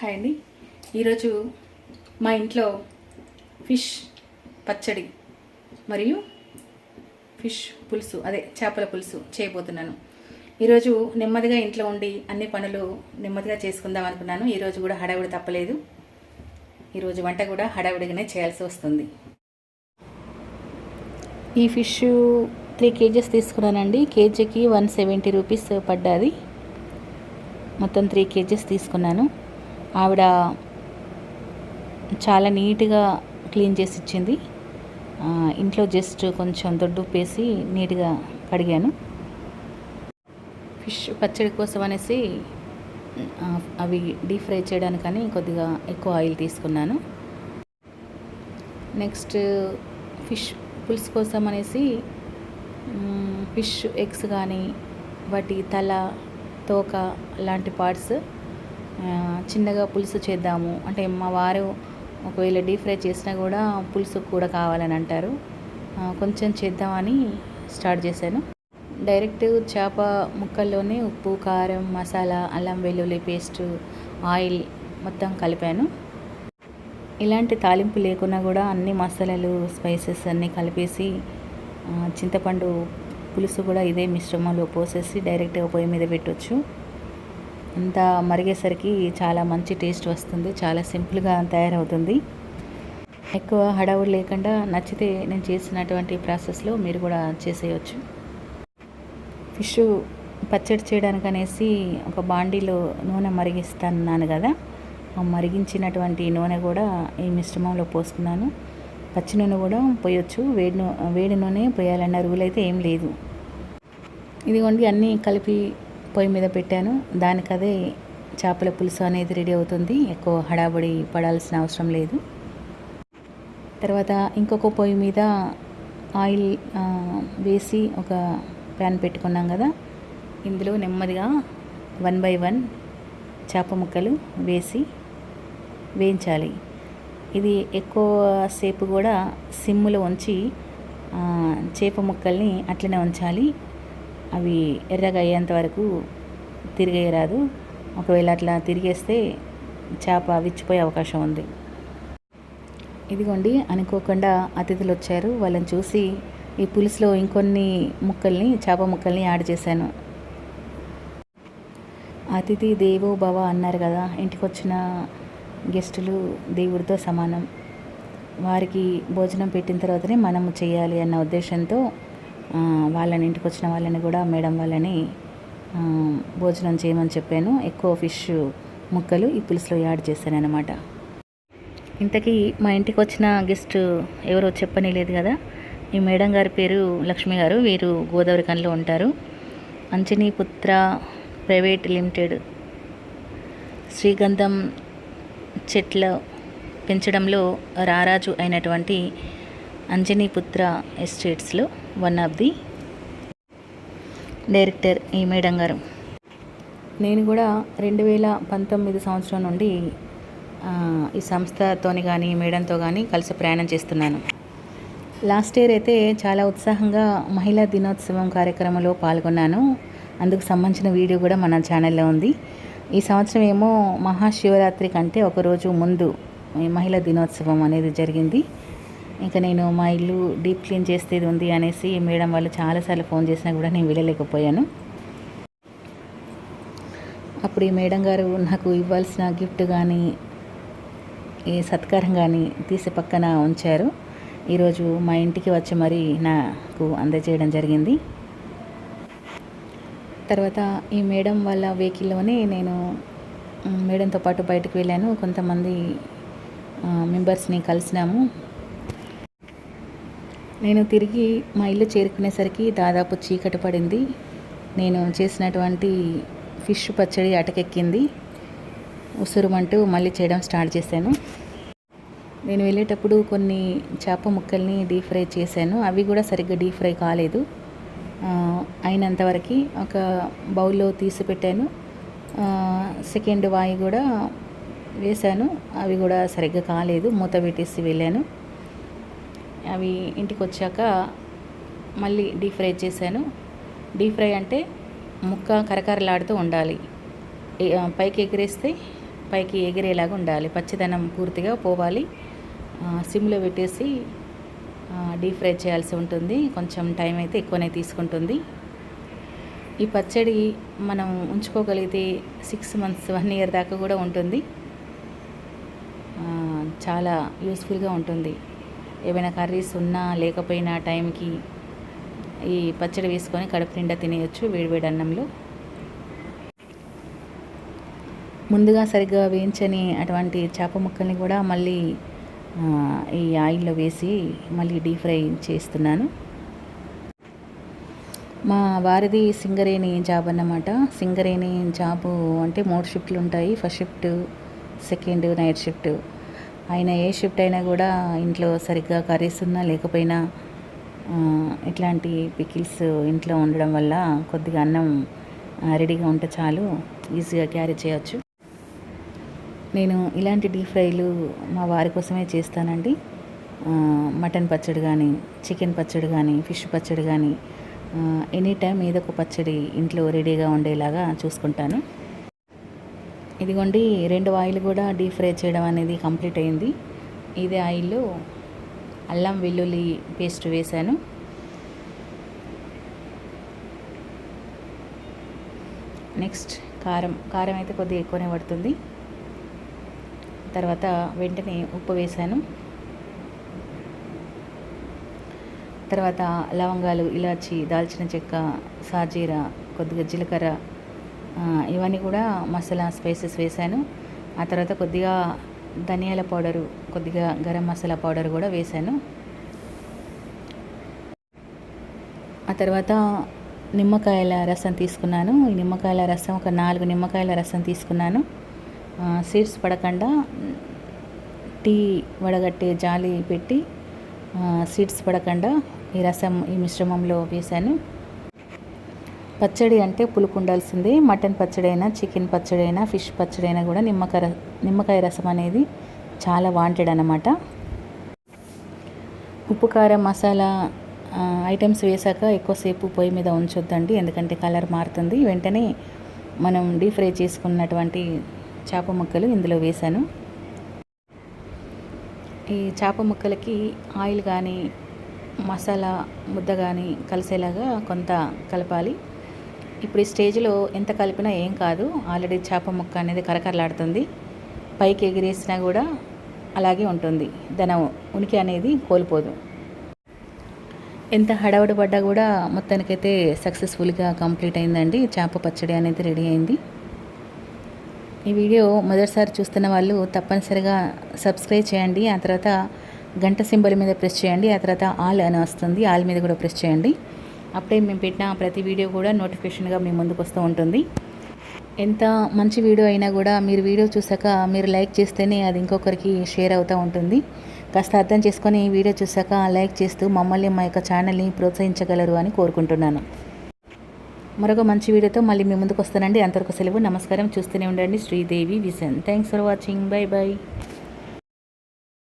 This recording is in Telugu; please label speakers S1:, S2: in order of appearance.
S1: హాయ్ అండి. ఈరోజు మా ఇంట్లో ఫిష్ పచ్చడి మరియు ఫిష్ పులుసు అదే చేపల పులుసు చేయబోతున్నాను. ఈరోజు నెమ్మదిగా ఇంట్లో ఉండి అన్ని పనులు నెమ్మదిగా చేసుకుందాం అనుకున్నాను. ఈరోజు కూడా హడావిడి తప్పలేదు. ఈరోజు వంట కూడా హడావిడిగానే చేయాల్సి వస్తుంది. ఈ ఫిష్ త్రీ కేజెస్ తీసుకున్నానండి. కేజీకి వన్ సెవెంటీ రూపీస్ పడ్డది. మొత్తం త్రీ కేజీస్ తీసుకున్నాను. ఆవిడ చాలా నీట్గా క్లీన్ చేసి ఇచ్చింది. ఇంట్లో జస్ట్ కొంచెం దొడ్డు ఉప్పేసి నీట్గా కడిగాను. ఫిష్ పచ్చడి కోసం అనేసి అవి డీప్ ఫ్రై చేయడానికని కొద్దిగా ఎక్కువ ఆయిల్ తీసుకున్నాను. నెక్స్ట్ ఫిష్ పులుసు కోసం అనేసి ఫిష్ ఎగ్స్ కానీ వాటి తల తోక లాంటి పార్ట్స్ చిన్నగా పులుసు చేద్దాము. అంటే మా వారు ఒకవేళ డీప్ ఫ్రై చేసినా కూడా పులుసు కూడా కావాలని అంటారు. కొంచెం చేద్దామని స్టార్ట్ చేశాను. డైరెక్ట్ చేప ముక్కల్లోనే ఉప్పు కారం మసాలా అల్లం వెల్లుల్లి పేస్ట్ ఆయిల్ మొత్తం కలిపాను. ఇలాంటి తాలింపు లేకున్నా కూడా అన్ని మసాలాలు స్పైసెస్ అన్నీ కలిపేసి చింతపండు పులుసు కూడా ఇదే మిశ్రమంలో పోసేసి డైరెక్ట్గా పొయ్యి మీద పెట్టొచ్చు. అంతా మరిగేసరికి చాలా మంచి టేస్ట్ వస్తుంది చాలా సింపుల్గా తయారవుతుంది. ఎక్కువ హడావుడు లేకుండా నచ్చితే నేను చేసినటువంటి ప్రాసెస్లో మీరు కూడా చేసేయచ్చు. ఫిష్ పచ్చడి చేయడానికి అనేసి ఒక బాండీలో నూనె మరిగిస్తాను కదా ఆ మరిగించినటువంటి నూనె కూడా ఈ మిశ్రమంలో పోసుకున్నాను. పచ్చి నూనె కూడా పోయొచ్చు వేడి వేడి నూనె పోయాలన్న రూల్ అయితే ఏం లేదు. ఇదిగోండి అన్నీ కలిపి పొయ్యి మీద పెట్టాను. దానికి అదే చేపల పులుసు అనేది రెడీ అవుతుంది. ఎక్కువ హడాబడి పడాల్సిన అవసరం లేదు. తర్వాత ఇంకొక పొయ్యి మీద ఆయిల్ వేసి ఒక ప్యాన్ పెట్టుకున్నాం కదా. ఇందులో నెమ్మదిగా వన్ బై వన్ చేప ముక్కలు వేసి వేయించాలి. ఇది ఎక్కువ సేపు కూడా సిమ్ములో ఉంచి చేప ముక్కల్ని అట్లనే ఉంచాలి. అవి ఎర్రగా అయ్యేంత వరకు తిరిగేయరాదు. ఒకవేళ అట్లా తిరిగేస్తే చేప విచ్చిపోయే అవకాశం ఉంది. ఇదిగోండి అనుకోకుండా అతిథులు వచ్చారు వాళ్ళని చూసి ఈ పులుసులో ఇంకొన్ని ముక్కల్ని చేప ముక్కల్ని యాడ్ చేశాను. అతిథి దేవో భవ అన్నారు కదా ఇంటికి వచ్చిన గెస్టులు దేవుడితో సమానం. వారికి భోజనం పెట్టిన తర్వాతనే మనము చేయాలి అన్న ఉద్దేశంతో వాళ్ళని ఇంటికి వచ్చిన వాళ్ళని కూడా మేడం వాళ్ళని భోజనం చేయమని చెప్పాను. ఎక్కువ ఫిష్ ముక్కలు ఈ పులుసులో యాడ్ చేశాను అనమాట ఇంతకీ మా ఇంటికి వచ్చిన గెస్ట్ ఎవరో చెప్పని లేదు కదా? ఈ మేడం గారి పేరు లక్ష్మి గారు. వీరు గోదావరి కన్లో ఉంటారు. అంజనీ పుత్ర ప్రైవేట్ లిమిటెడ్ శ్రీగంధం చెట్ల పెంచడంలో రారాజు అయినటువంటి అంజనీపుత్ర ఎస్టేట్స్లో వన్ ఆఫ్ ది డైరెక్టర్ ఈ మేడం గారు. నేను కూడా రెండు వేల పంతొమ్మిది సంవత్సరం నుండి ఈ సంస్థతోని కానీ మేడంతో కానీ కలిసి ప్రయాణం చేస్తున్నాను. లాస్ట్ ఇయర్ అయితే చాలా ఉత్సాహంగా మహిళా దినోత్సవం కార్యక్రమంలో పాల్గొన్నాను. అందుకు సంబంధించిన వీడియో కూడా మన ఛానల్లో ఉంది. ఈ సంవత్సరం ఏమో మహాశివరాత్రి కంటే ఒకరోజు ముందు ఈ మహిళా దినోత్సవం అనేది జరిగింది. ఇంకా నేను మా ఇల్లు డీప్ క్లీన్ చేసేది ఉంది అనేసి మేడం వాళ్ళు చాలాసార్లు ఫోన్ చేసినా కూడా నేను వెళ్ళలేకపోయాను అప్పుడు ఈ మేడం గారు నాకు ఇవ్వాల్సిన గిఫ్ట్ కానీ ఈ సత్కారం కానీ తీసి పక్కన ఉంచారు. ఈరోజు మా ఇంటికి వచ్చి మరి నాకు అందజేయడం జరిగింది. తర్వాత ఈ మేడం వాళ్ళ వెహికల్లోనే నేను మేడంతో పాటు బయటకు వెళ్ళాను. కొంతమంది మెంబర్స్ని కలిసినాము. నేను తిరిగి మా ఇల్లు చేరుకునేసరికి దాదాపు చీకటి పడింది. నేను చేసినటువంటి ఫిష్ పచ్చడి అటకెక్కింది. ఉసురుమంటూ మళ్ళీ చేయడం స్టార్ట్ చేశాను. నేను వెళ్ళేటప్పుడు కొన్ని చేప ముక్కల్ని డీప్ ఫ్రై చేశాను. అవి కూడా సరిగ్గా డీప్ ఫ్రై కాలేదు. అయినంతవరకు ఒక బౌల్లో తీసి పెట్టాను. సెకండ్ వాయి కూడా వేశాను. అవి కూడా సరిగ్గా కాలేదు. మూత పెట్టేసి వెళ్ళాను. అవి ఇంటికి వచ్చాక మళ్ళీ డీప్ ఫ్రై చేశాను. డీప్ ఫ్రై అంటే ముక్క కరకరలాడుతూ ఉండాలి. పైకి ఎగిరేస్తే పైకి ఎగిరేలాగా ఉండాలి. పచ్చదనం పూర్తిగా పోవాలి. సిమ్లో పెట్టేసి డీప్ ఫ్రై చేయాల్సి ఉంటుంది. కొంచెం టైం అయితే ఎక్కువనే తీసుకుంటుంది. ఈ పచ్చడి మనం ఉంచుకోగలిగితే సిక్స్ మంత్స్ వన్ ఇయర్ దాకా కూడా ఉంటుంది. చాలా యూస్ఫుల్గా ఉంటుంది. ఏమైనా కర్రీస్ ఉన్నా లేకపోయినా టైంకి ఈ పచ్చడి వేసుకొని కడుపు నిండా తినేయచ్చు వేడివేడి అన్నంలో. ముందుగా సరిగ్గా వేయించని అటువంటి చేప ముక్కల్ని కూడా మళ్ళీ ఈ ఆయిల్లో వేసి మళ్ళీ డీప్ ఫ్రై చేస్తున్నాను. మా వారిది సింగరేణి జాబ్ అన్నమాట. సింగరేణి జాబు అంటే మూడు షిఫ్ట్లు ఉంటాయి. First shift second night shift. ఆయన ఏ షిఫ్ట్ అయినా కూడా ఇంట్లో సరిగ్గా కర్రీస్ ఉన్నా లేకపోయినా ఇట్లాంటి పికిల్స్ ఇంట్లో ఉండడం వల్ల కొద్దిగా అన్నం రెడీగా ఉంటే చాలు ఈజీగా క్యారీ చేయొచ్చు. నేను ఇలాంటి డీప్ ఫ్రైలు మా వారి కోసమే చేస్తానండి. మటన్ పచ్చడి కానీ చికెన్ పచ్చడి కానీ ఫిష్ పచ్చడి కానీ ఎనీ టైం ఏదో ఒక పచ్చడి ఇంట్లో రెడీగా ఉండేలాగా చూసుకుంటాను. ఇదిగోండి రెండు ఆయిల్ కూడా డీప్ ఫ్రై చేయడం అనేది కంప్లీట్ అయింది. ఇదే ఆయిల్లో అల్లం వెల్లుల్లి పేస్ట్ వేశాను. నెక్స్ట్ కారం కారం అయితే కొద్దిగా ఎక్కువనే పడుతుంది. తర్వాత వెంటనే ఉప్పు వేశాను. తర్వాత లవంగాలు ఇలాచి దాల్చిన చెక్క సాజీరా కొద్దిగా జీలకర్ర ఇవన్నీ కూడా మసాలా స్పైసెస్ వేశాను. ఆ తర్వాత కొద్దిగా ధనియాల పౌడరు కొద్దిగా గరం మసాలా పౌడర్ కూడా వేశాను. ఆ తర్వాత నిమ్మకాయల రసం తీసుకున్నాను. ఈ నిమ్మకాయల రసం ఒక నాలుగు నిమ్మకాయల రసం తీసుకున్నాను. సీడ్స్ పడకుండా టీ వడగట్టే జాలి పెట్టి సీడ్స్ పడకుండా ఈ రసం ఈ మిశ్రమంలో వేశాను. పచ్చడి అంటే పులుపు ఉండాల్సిందే మటన్ పచ్చడి అయినా చికెన్ పచ్చడి అయినా ఫిష్ పచ్చడి అయినా కూడా నిమ్మకాయ నిమ్మకాయ రసం అనేది చాలా వాంటెడ్ అనమాట ఉప్పు కారం మసాలా ఐటమ్స్ వేసాక ఎక్కువసేపు పొయ్యి మీద ఉంచొద్దండి. ఎందుకంటే కలర్ మారుతుంది. వెంటనే మనం డీప్ ఫ్రై చేసుకున్నటువంటి చేప ముక్కలు ఇందులో వేశాను ఈ చేప ముక్కలకి ఆయిల్ కానీ మసాలా ముద్ద కానీ కలిసేలాగా కొంత కలపాలి. ఇప్పుడు ఈ స్టేజ్లో ఎంత కలిపినా ఏం కాదు. ఆల్రెడీ చేప ముక్క అనేది కరకరలాడుతుంది. పైకి ఎగిరేసినా కూడా అలాగే ఉంటుంది. దాని ఉనికి అనేది కోల్పోదు. ఎంత హడావుడి పడ్డా కూడా మొత్తానికైతే సక్సెస్ఫుల్గా కంప్లీట్ అయిందండి. చేప పచ్చడి అనేది రెడీ అయింది. ఈ వీడియో మొదటిసారి చూస్తున్న వాళ్ళు తప్పనిసరిగా సబ్స్క్రైబ్ చేయండి. ఆ తర్వాత గంట సింబల్ మీద ప్రెస్ చేయండి. ఆ తర్వాత ఆల్ అని వస్తుంది. ఆల్ మీద కూడా ప్రెస్ చేయండి. అప్పుడే మేము పెట్టిన ప్రతి వీడియో కూడా నోటిఫికేషన్గా మీ ముందుకు వస్తూ ఉంటుంది. ఎంత మంచి వీడియో అయినా కూడా మీరు వీడియో చూసాక మీరు లైక్ చేస్తేనే అది ఇంకొకరికి షేర్ అవుతూ ఉంటుంది. కాస్త అర్థం చేసుకొని ఈ వీడియో చూసాక లైక్ చేస్తూ మమ్మల్ని మా యొక్క ఛానల్ని ప్రోత్సహించగలరు అని కోరుకుంటున్నాను. మరొక మంచి వీడియోతో మళ్ళీ మీ ముందుకు వస్తానండి. అంతవరకు సెలవు నమస్కారం. చూస్తూనే ఉండండి. Sridevi vision. Thanks for watching bye bye